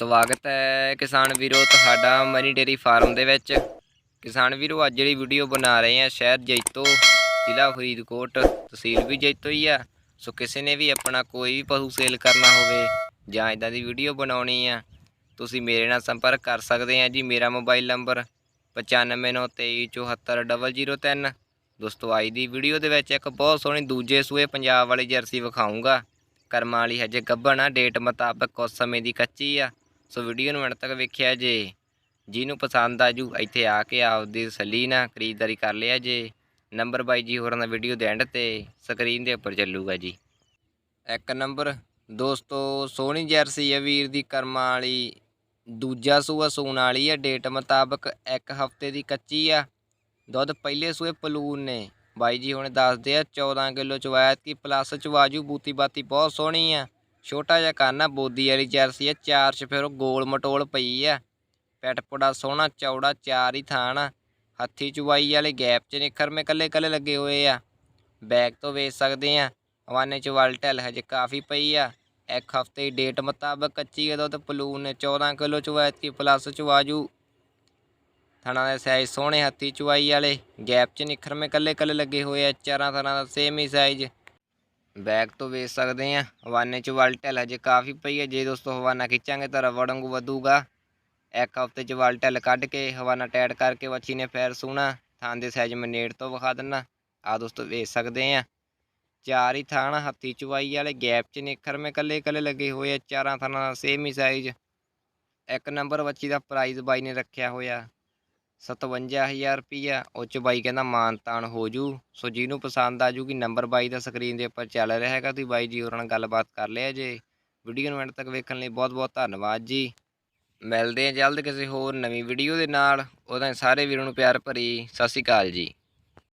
ਸਵਾਗਤ ਹੈ ਕਿਸਾਨ ਵੀਰੋ ਤੁਹਾਡਾ ਮਨੀ ਡੇਰੀ ਫਾਰਮ ਦੇ ਵਿੱਚ। ਕਿਸਾਨ ਵੀਰੋ, ਅੱਜ ਜਿਹੜੀ ਵੀਡੀਓ ਬਣਾ ਰਹੇ ਆ ਸ਼ਹਿਰ ਜੈਤੋ, ਜ਼ਿਲ੍ਹਾ ਫਰੀਦਕੋਟ, ਤਹਿਸੀਲ ਵੀ ਜੈਤੋ ਹੀ ਆ। ਸੋ ਕਿਸੇ ਨੇ ਵੀ ਆਪਣਾ ਕੋਈ ਵੀ ਪਸ਼ੂ ਸੇਲ ਕਰਨਾ ਹੋਵੇ ਜਾਂ ਇਦਾਂ ਦੀ ਵੀਡੀਓ ਬਣਾਉਣੀ ਆ, ਤੁਸੀਂ ਮੇਰੇ ਨਾਲ ਸੰਪਰਕ ਕਰ ਸਕਦੇ ਆ ਜੀ। ਮੇਰਾ ਮੋਬਾਈਲ ਨੰਬਰ 9593247003 ਦੋਸਤੋ ਅੱਜ ਦੀ ਵੀਡੀਓ ਦੇ ਵਿੱਚ ਇੱਕ ਬਹੁਤ ਸੋਹਣੀ ਦੂਜੇ ਸੂਏ ਪੰਜਾਬ ਵਾਲੀ ਜਰਸੀ ਵਿਖਾਉਂਗਾ ਕਰਮਾਂ ਵਾਲੀ ਹਜੇ ਗੱਭਣ ਆ ਡੇਟ ਮੁਤਾਬਕ ਕੁਝ ਸਮੇਂ ਦੀ ਕੱਚੀ ਆ। ਸੋ ਵੀਡੀਓ ਨੂੰ ਅੰਤ ਤੱਕ ਵੇਖਿਆ ਜੇ। ਜਿਹਨੂੰ ਪਸੰਦ ਆ ਜੂ ਇੱਥੇ ਆ ਕੇ ਆਪਦੀ ਤਸੱਲੀ ਨਾਲ ਖਰੀਦਦਾਰੀ ਕਰ ਲਿਆ ਜੇ। ਨੰਬਰ ਬਾਈ ਜੀ ਹੋਰਾਂ ਦਾ ਵੀਡੀਓ ਦੇ ਐਂਡ ਤੇ ਸਕਰੀਨ ਦੇ ਉੱਪਰ ਚੱਲੂਗਾ ਜੀ। ਇੱਕ ਨੰਬਰ, ਦੋਸਤੋ, ਸੋਹਣੀ ਜਰਸੀ ਹੈ ਵੀਰ ਦੀ ਕਰਮਾਂ ਵਾਲੀ। ਦੂਜਾ ਸੂਆ ਸੂਣ ਵਾਲੀ ਆ ਡੇਟ ਮੁਤਾਬਕ ਇੱਕ ਹਫ਼ਤੇ ਦੀ ਕੱਚੀ ਆ। ਦੁੱਧ ਪਹਿਲੇ ਸੂਏ ਪਲੂਨ ਨੇ। ਬਾਈ ਜੀ ਹੁਣ ਦੱਸਦੇ ਆ 14 ਕਿਲੋ ਚਵਾਇਤ ਕੀ ਪਲੱਸ ਚਵਾਜੂ ਬੂਤੀ ਬਾਤੀ ਬਹੁਤ ਸੋਹਣੀ ਆ। ਛੋਟਾ ਜਿਹਾ ਕੰਨ ਆ, ਬੋਦੀ ਵਾਲੀ ਜਰਸੀ ਆ ਚਾਰ ਚ ਫਿਰ ਉਹ ਗੋਲ ਮਟੋਲ ਪਈ ਆ। ਪੈਟ ਪੁੜਾ ਸੋਹਣਾ, ਚੌੜਾ, ਚਾਰ ਹੀ ਥਾਣ ਆ ਹੱਥੀ ਚੁਵਾਈ ਵਾਲੇ ਗੈਪ ਚ ਨਿਖਰਮੇ ਕੱਲੇ ਕੱਲੇ ਲੱਗੇ ਹੋਏ ਆ। ਬੈਗ ਤੋਂ ਵੇਚ ਸਕਦੇ ਆ। ਹਵਾਨੇ ਚ ਵਲਟਲ ਹਜੇ ਕਾਫੀ ਪਈ ਆ। ਇੱਕ ਹਫ਼ਤੇ ਦੀ ਡੇਟ ਮੁਤਾਬਕ ਕੱਚੀ ਆ ਦੁੱਧ ਪਲੂਨ ਨੇ 14 ਕਿਲੋ ਚਵਾਇਤ ਕੀ ਪਲੱਸ ਚਵਾਜੂ ਥਣਾ ਦੇ ਸਾਈਜ਼ ਸੋਹਣੇ ਹੱਥੀ ਚੁਵਾਈ ਵਾਲੇ। ਗੈਪ 'ਚ ਨਿਖਰਮੇ ਕੱਲੇ ਕੱਲੇ ਲੱਗੇ ਹੋਏ ਆ। ਚਾਰਾਂ ਤਰ੍ਹਾਂ ਦਾ ਸੇਮ ਹੀ ਸਾਈਜ਼ ਬੈਗ ਤੋਂ ਵੇਚ ਸਕਦੇ ਆ। ਹਵਾਨੇ 'ਚ ਵਲਟਲ ਹਜੇ ਕਾਫੀ ਪਈ ਹੈ। ਜੇ ਦੋਸਤੋ ਹਵਾਨਾ ਖਿੱਚਾਂਗੇ ਤਾਂ ਰਬੜ ਵਾਂਗੂ ਵਧੂਗਾ। ਇੱਕ ਹਫ਼ਤੇ 'ਚ ਵਲਟਲ ਕੱਢ ਕੇ ਹਵਾਨਾ ਟੈਟ ਕਰਕੇ ਵੱਛੀ ਨੇ ਫੈਰ ਸੂਣਾ। ਥਾਂ ਦੇ ਸਾਈਜ਼ ਮੈਂ ਨੇੜ ਤੋਂ ਵਿਖਾ ਦਿੰਨਾ। ਆ ਦੋਸਤੋ ਵੇਚ ਸਕਦੇ ਆ। ਚਾਰ ਹੀ ਥਾਣ ਹੱਥੀ ਚੁਵਾਈ ਵਾਲੇ ਗੈਪ 'ਚ ਨਿਖਰ ਨਿਖਰਮੇ ਕੱਲੇ ਕੱਲੇ ਲੱਗੇ ਹੋਏ ਆ। ਚਾਰਾਂ ਥਾਣਾ ਸੇਮ ਹੀ ਸਾਈਜ਼ ਇੱਕ ਨੰਬਰ ਵੱਛੀ ਦਾ ਪ੍ਰਾਈਜ਼ ਬਾਈ ਨੇ ਰੱਖਿਆ ਹੋਇਆ। 57000 ਰੁਪਈਆ, ਉਹ 'ਚ ਬਾਈ ਕਹਿੰਦਾ ਮਾਨ ਤਾਨ ਹੋ ਜੂ। ਸੋ ਜਿਹਨੂੰ ਪਸੰਦ ਆ ਜੂਗੀ ਨੰਬਰ ਬਾਈ ਦਾ ਸਕਰੀਨ ਦੇ ਉੱਪਰ ਚੱਲ ਰਿਹਾ ਹੈਗਾ, ਤੁਸੀਂ ਬਾਈ ਜੀ ਹੋਰਾਂ ਨਾਲ ਗੱਲਬਾਤ ਕਰ ਲਿਆ ਜੇ। ਵੀਡੀਓ ਨੂੰ ਐਂਡ ਤੱਕ ਵੇਖਣ ਲਈ ਬਹੁਤ ਬਹੁਤ ਧੰਨਵਾਦ ਜੀ। ਮਿਲਦੇ ਹਾਂ ਜਲਦ ਕਿਸੇ ਹੋਰ ਨਵੀਂ ਵੀਡੀਓ ਦੇ ਨਾਲ। ਉਹਦਾ ਸਾਰੇ ਵੀਰਾਂ ਨੂੰ ਪਿਆਰ ਭਰੀ ਸਤਿ ਸ਼੍ਰੀ ਅਕਾਲ ਜੀ।